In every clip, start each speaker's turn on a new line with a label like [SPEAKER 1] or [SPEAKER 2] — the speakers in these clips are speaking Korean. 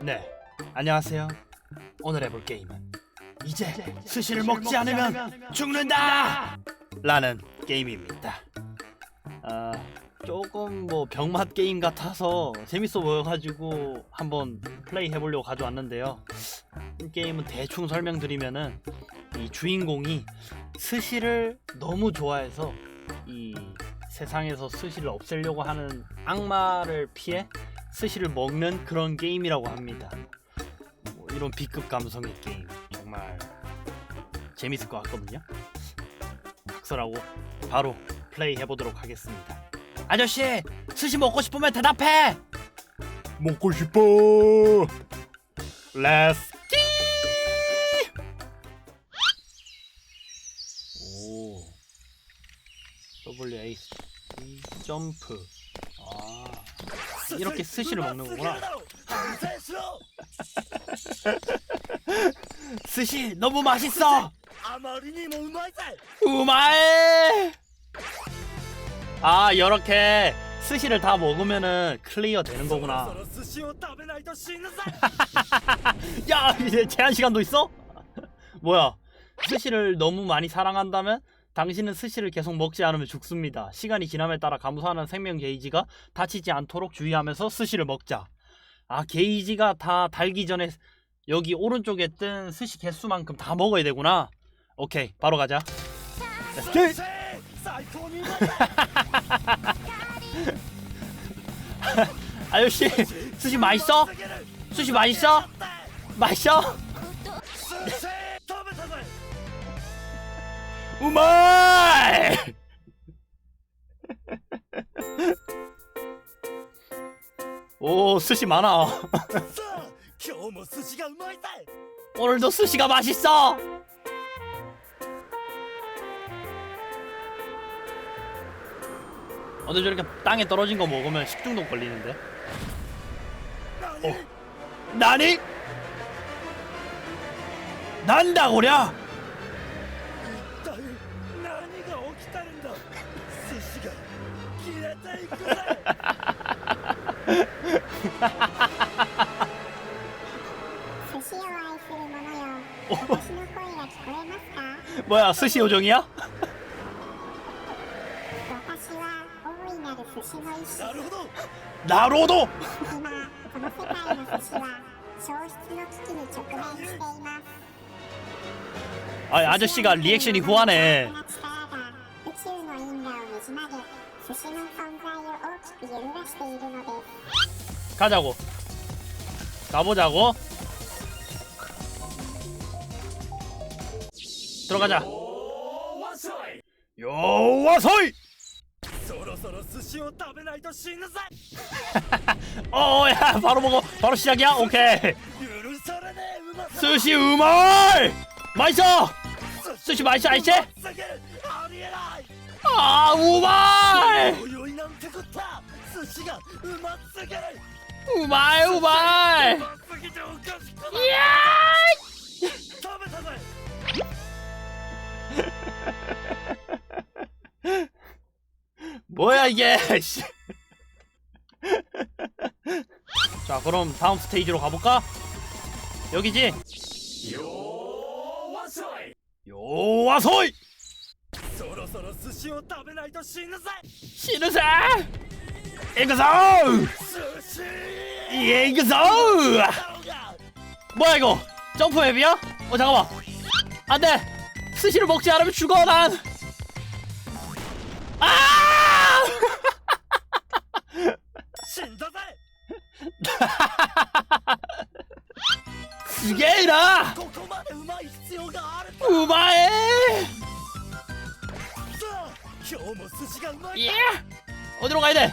[SPEAKER 1] 네, 안녕하세요. 오늘 해볼 게임은 이제 스시를 먹지 않으면 죽는다! 라는 게임입니다. 아, 조금 뭐 병맛 게임 같아서 재밌어 보여가지고 한번 플레이 해보려고 가져왔는데요. 이 게임은 대충 설명드리면은 이 주인공이 스시를 너무 좋아해서 이 세상에서 스시를 없애려고 하는 악마를 피해 스시를 먹는 그런 게임이라고 합니다. 뭐 이런 B급 감성의 게임 정말 재밌을 것 같거든요. 각설하고 바로 플레이 해보도록 하겠습니다. 아저씨 스시 먹고 싶으면 대답해. 먹고 싶어. 렛츠 기. 오. W A 점프. 이렇게 스시를 먹는 거구나. 스시 너무 맛있어. 우마이. 아 이렇게 아, 스시를 다 먹으면은 클리어 되는 거구나. 야 이제 제한 시간도 있어? 뭐야? 스시를 너무 많이 사랑한다면 당신은 스시를 계속 먹지 않으면 죽습니다. 시간이 지남에 따라 감소하는 생명 게이지가 다치지 않도록 주의하면서 스시를 먹자. 아 게이지가 다 달기 전에 여기 오른쪽에 뜬 스시 개수만큼 다 먹어야 되구나. 오케이 바로 가자.
[SPEAKER 2] 렛츠
[SPEAKER 1] 아저씨 스시 맛있어? 스시 맛있어? 맛있어? 네.
[SPEAKER 2] 寿司食べたぜ
[SPEAKER 1] 우마이! 오, 스시 많아.
[SPEAKER 2] さあ今日も寿司がうまいぜ
[SPEAKER 1] 오늘도 스시가 맛있어. 어제 저렇게 땅에 떨어진 거 먹으면 식중독 걸리는데.
[SPEAKER 2] 何
[SPEAKER 1] 어. 나니? 난다고랴?
[SPEAKER 2] 寿司
[SPEAKER 3] を愛する者よ私の声が聞こえますか
[SPEAKER 1] 뭐야, 스시 요정이야?
[SPEAKER 3] 私は大いなる寿司の意
[SPEAKER 2] なるほど
[SPEAKER 1] 나로도!
[SPEAKER 3] 志今この世界の寿司は消失の危機に直面しています
[SPEAKER 1] 아, 아저씨가 리액션이 후하네.
[SPEAKER 3] こ
[SPEAKER 1] 가자고. 가보자고. 들어가자. 요와서이. 어야 어, 바로 먹어. 바로 시작이야. 오케이. 스시 우마이. 맛있어. 스시 맛있어 아이씨. 아 우마이.
[SPEAKER 2] 泳いなんてこった寿司がうますぎる
[SPEAKER 1] 우마이, 우마이!
[SPEAKER 2] うますぎておかしくない
[SPEAKER 1] 이야!
[SPEAKER 2] 食べたぜ
[SPEAKER 1] 뭐야, 이게! 씨. 자, 그럼 다음 스테이지로 가볼까? 여기지?
[SPEAKER 2] よーわっしょい
[SPEAKER 1] 요와소이!
[SPEAKER 2] そろそろ寿司を食べないと死ぬぜ
[SPEAKER 1] 시르세!
[SPEAKER 2] 이거서!
[SPEAKER 1] 예,
[SPEAKER 2] 이거서!
[SPEAKER 1] 뭐야 이거? 점프 앱이야? 어 잠깐만. 안 돼. 스시를 먹지 않으면 죽어 난. 아! 스게이라!
[SPEAKER 2] 우마에!
[SPEAKER 1] 예! 어디로 가야 돼?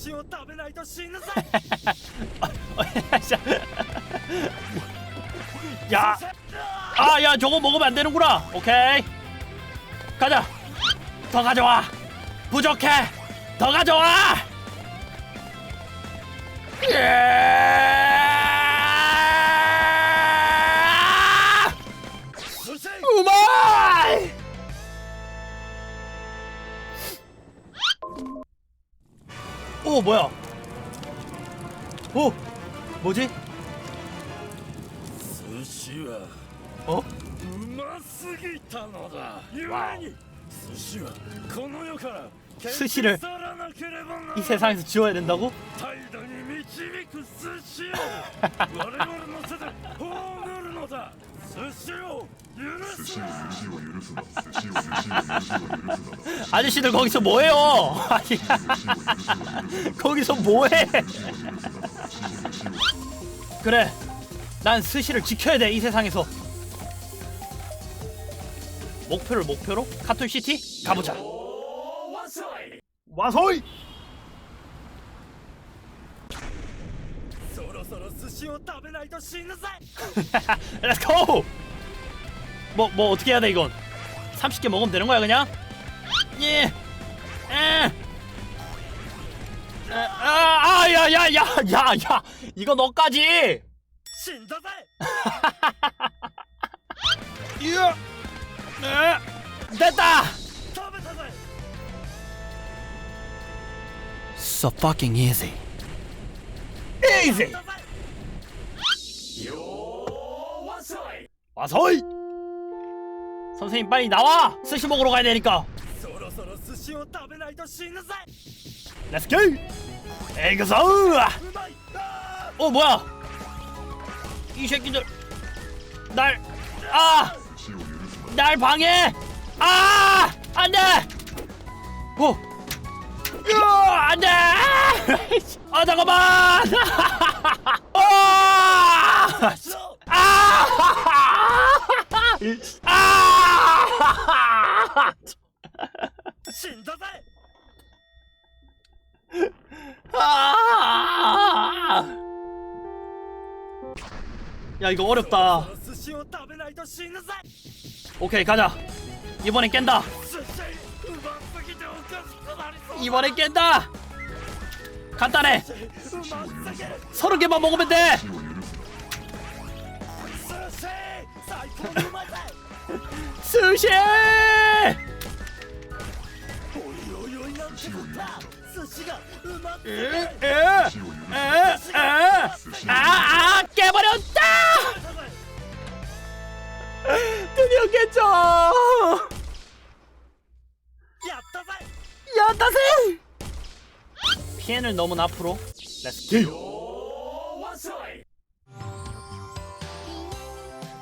[SPEAKER 2] ろ寿司を食べないと死ぬぜ
[SPEAKER 1] 어, 야, 씨. 야, 아, 야, 저거 먹으면 안 되는구나. 오케이. 가자. 더 가져와. 부족해. 더 가져와. 예! 뭐야? 오 뭐지?
[SPEAKER 2] 스시와
[SPEAKER 1] 어?
[SPEAKER 2] 스시를
[SPEAKER 1] 이 세상에서 지워야 된다고? 아저씨들 거기서 뭐해요? 거기서 뭐해? 그래, 난 스시를 지켜야 돼 이 세상에서. 목표를 목표로 카톨 시티 가보자. 와서이. Let's go. 뭐, 뭐 어떻게 해야 돼 이건 30개 먹으면 되는 거야 그냥? 예. 예! 에! 아, 아, 야, 야, 야, 야, 야! 이거 너까지!
[SPEAKER 2] 신사살!
[SPEAKER 1] 이야! 네. 됐다!
[SPEAKER 2] 사살
[SPEAKER 1] So fucking easy. Easy! 와서이! 선생님 빨리 나와! 스시 먹으러 가야 되니까! 렛츠 고! 에그서! 어 뭐야? 이 새끼들 날 아! 날 방해! 아! 안돼! 어! 안돼! 아! 아 잠깐만!
[SPEAKER 2] 어!
[SPEAKER 1] 아! 아!
[SPEAKER 2] 아! 신도살!
[SPEAKER 1] 아! 야 이거 어렵다. 오케이 가자. 이번엔 깬다. 이번엔 깬다. 간단해. 서른 개만 먹으면 돼. 수시! 아아 아, 깨버렸다! 드디어
[SPEAKER 2] 깨져!
[SPEAKER 1] 야다세! 피해는 너무 앞으로. 렛츠 고!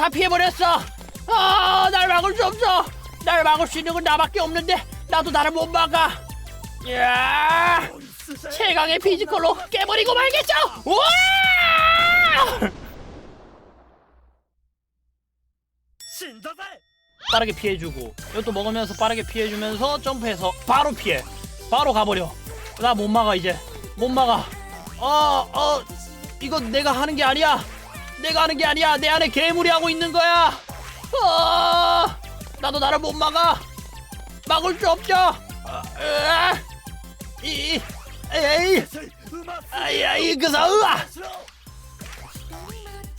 [SPEAKER 1] 다 피해버렸어. 아, 날 막을 수 없어. 날 막을 수 있는 건 나밖에 없는데 나도 나를 못 막아. 야, 최강의 피지컬로 깨버리고 말겠죠. 우와! 빠르게 피해주고 이것도 먹으면서 빠르게 피해주면서 점프해서 바로 피해. 바로 가버려. 나 못 막아 이제. 못 막아. 어, 어, 이거 내가 하는 게 아니야. 내가 하는 게 아니야. 내 안에 괴물이 하고 있는 거야. 아, 나도 나를 못 막아. 막을 수 없죠. 아, 이, 에이, 아이, 아이, 그사, 으아.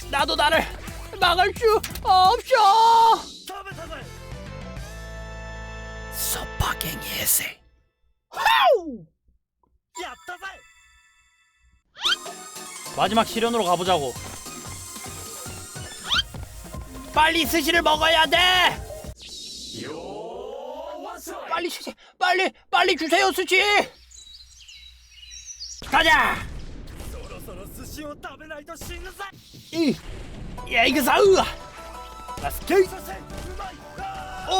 [SPEAKER 1] 나도 나를 막을 수 없어.
[SPEAKER 2] 서파갱 예세.
[SPEAKER 1] 마지막 시련으로 가보자고. 빨리 스시를 먹어야 돼. 빨리 스시, 빨리 빨리 주세요 스시. 가자. 이 야 이거 사우어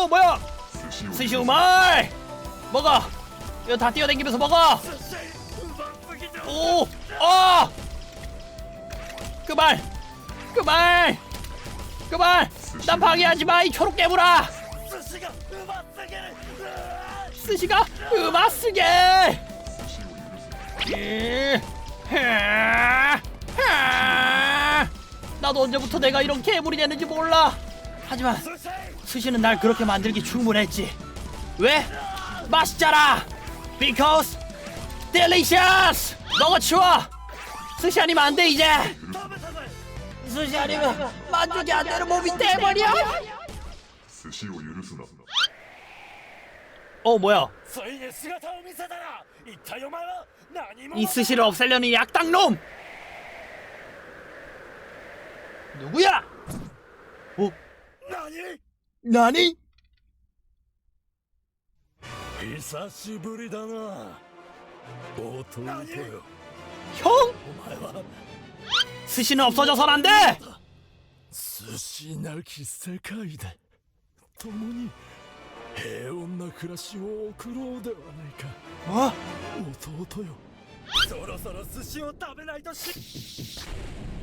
[SPEAKER 1] 뭐야? 스시 우마이. 먹어. 이거 다 뛰어다니면서 먹어. 오, 어! 그만, 그만. 그만! 난 방해하지 마, 이 초록 깨물아! 스시가 음악 쓰게! 예, 나도 언제부터 내가 이런 괴물이 되는지 몰라. 하지만 스시는 날 그렇게 만들기 충분했지. 왜? 맛있잖아. Because delicious. 너가 치워. 스시 아니면 안 돼 이제.
[SPEAKER 2] 食べたぜ
[SPEAKER 1] 스시 아니면 만족이 안 되는 몸이 돼버려.
[SPEAKER 4] 寿司を許すな
[SPEAKER 1] 어 뭐야?
[SPEAKER 2] ついに姿を見せたな一体お前は何者
[SPEAKER 1] 이 스시를 없애려는 약당놈. 누구야? 어?
[SPEAKER 2] 何
[SPEAKER 1] 나니?
[SPEAKER 2] 久しぶりだな弟よ
[SPEAKER 1] 형?
[SPEAKER 2] お前は
[SPEAKER 1] 스시는 없어져선 안 돼.
[SPEAKER 2] 寿司なき世界で共に平穏な暮らしを送ろうではないか
[SPEAKER 1] 어?
[SPEAKER 2] 弟よそろそろ寿司を食べないとし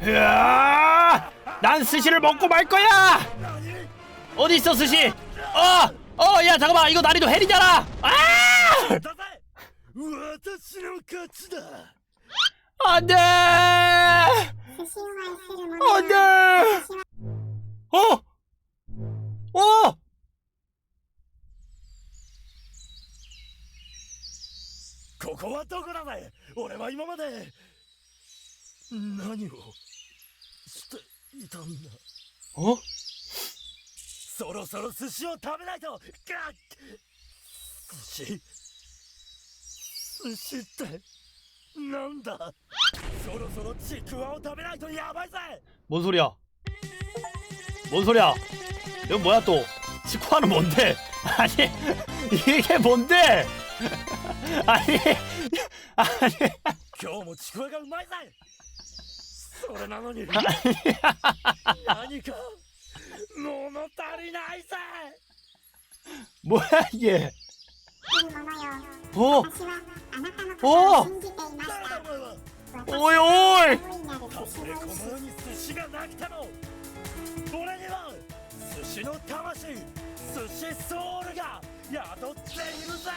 [SPEAKER 1] 으아! 난 스시를 먹고 말 거야.
[SPEAKER 2] 何
[SPEAKER 1] 어디 있어 스시? 어, 어, 야 잠깐만 이거 난이도 헬이잖아. 아!
[SPEAKER 2] だぜ私の勝ちだ
[SPEAKER 1] 안돼,
[SPEAKER 3] あねえ。
[SPEAKER 1] ああ。
[SPEAKER 2] ここはどこだ俺は今まで。何をしていたんだ。
[SPEAKER 1] あ？
[SPEAKER 2] そろそろ寿司を食べないと。寿司寿司って。 なんだそろそろちくわを食べないとやばいぜ
[SPEAKER 1] 뭔 소리야? 뭔 소리야? 이거 뭐야 또? 치쿠아는 뭔데? 아니 이게 뭔데? 아니 아니
[SPEAKER 2] 今日もちくわがうまいぜそれなのに何か物足りないぜ
[SPEAKER 1] 뭐야 이게?
[SPEAKER 3] 来る者よ
[SPEAKER 1] 어?
[SPEAKER 3] 私はあなたのことを信じていまし
[SPEAKER 2] 誰だ
[SPEAKER 3] た
[SPEAKER 2] お前
[SPEAKER 3] おい
[SPEAKER 2] おい。
[SPEAKER 3] 寿司
[SPEAKER 2] がなくても俺には寿司の魂寿司ソウルが宿っているぜ。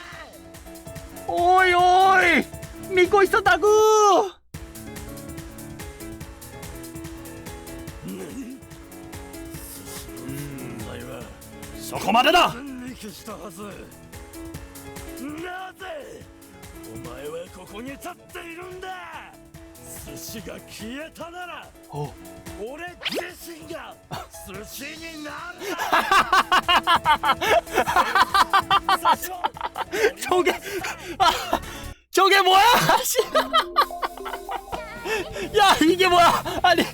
[SPEAKER 1] おい
[SPEAKER 2] おい。みこひさた
[SPEAKER 1] ぐそこまで
[SPEAKER 2] だ。したはずなぜお前はここに立っているん。だ寿司が消えたなら
[SPEAKER 1] 어.
[SPEAKER 2] 俺自身が寿司になる寿司を
[SPEAKER 1] 저게 아 저게 뭐야? 씨. 야 이게 뭐야? 아니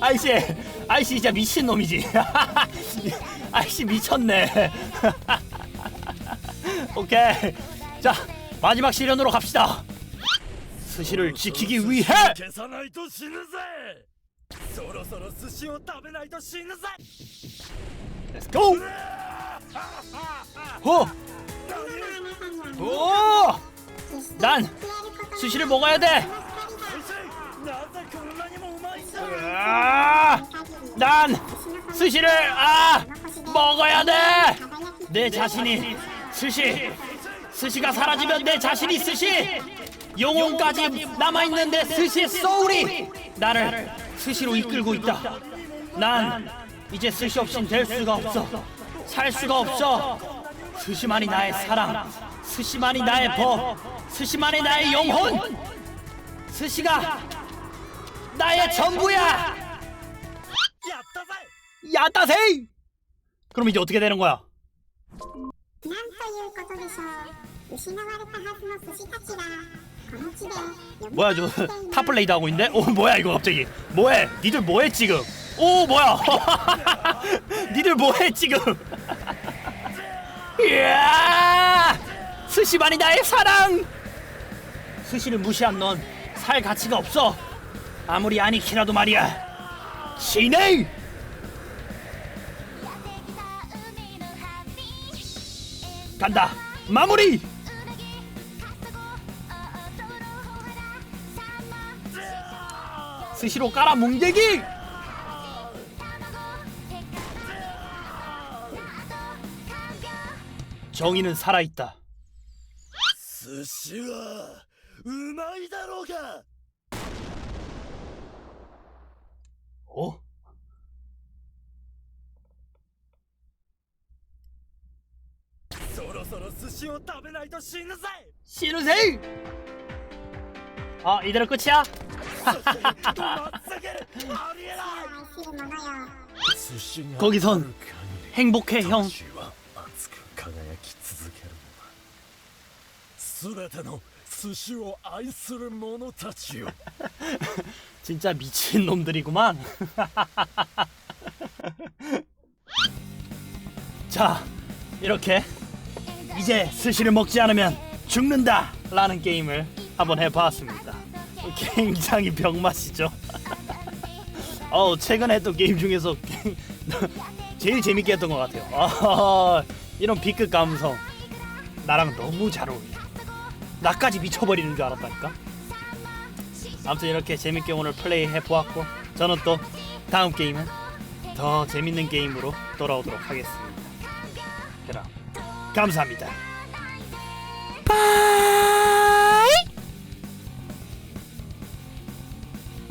[SPEAKER 1] 아이씨 아이씨 진짜 미친 놈이지. 아이씨 미쳤네. 오케이 자 마지막 시련으로 갑시다. 스시를 지키기 위해. Let's 호. 난 스시를 먹어야 돼. 아! 난 스시를 아 먹어야 돼. 내 자신이 스시 스시가 사라지면 내 자신이 스시. 영혼까지 남아있는 내 스시 소울이 나를 스시로 이끌고 있다. 난 이제 스시 없인 될 수가 없어. 살 수가 없어. 스시만이 나의 사랑. 스시만이 나의 법. 스시만이 나의 영혼. 스시가 나의 전부야. 야따세 그럼 이제 어떻게 되는 거야?
[SPEAKER 3] なんということでしょう失われたはずの寿司たちがこの地で呼び
[SPEAKER 1] 뭐야
[SPEAKER 3] か
[SPEAKER 1] 저
[SPEAKER 3] けています
[SPEAKER 1] 탑플레이드 하고 있는데? 오 뭐야 이거 갑자기 뭐해? 니들 뭐해 지금? 오 뭐야? 니들 뭐해 지금? 이야! 스시만이 나의 사랑 스시를 무시한 넌 살 가치가 없어 아무리 아니키라도 말이야 신의 간다. 마무리! 스시로 깔아 뭉개기! 정의는 살아있다.
[SPEAKER 2] 스시와 우마이다로가!
[SPEAKER 1] 어?
[SPEAKER 2] そろそろ寿司を食べないと死ぬぜ
[SPEAKER 1] 신우생 아 이대로 끝이야?
[SPEAKER 2] そして止まっすぎるありえない
[SPEAKER 3] 愛する者よ
[SPEAKER 2] 寿司が
[SPEAKER 1] 거기선 행복해 형
[SPEAKER 2] 魂は熱く輝き続けるのだ全ての寿司を愛する者たちよ
[SPEAKER 1] 진짜 미친 놈들이구만. 자, 이렇게 이제 스시를 먹지 않으면 죽는다 라는 게임을 한번 해봤습니다. 굉장히 병맛이죠. 어, 최근에 했던 게임 중에서 제일 재밌게 했던 것 같아요. 아, 이런 B급 감성 나랑 너무 잘 어울려. 나까지 미쳐버리는 줄 알았다니까. 아무튼 이렇게 재밌게 오늘 플레이 해보았고 저는 또 다음 게임은 더 재밌는 게임으로 돌아오도록 하겠습니다. 감사합니다.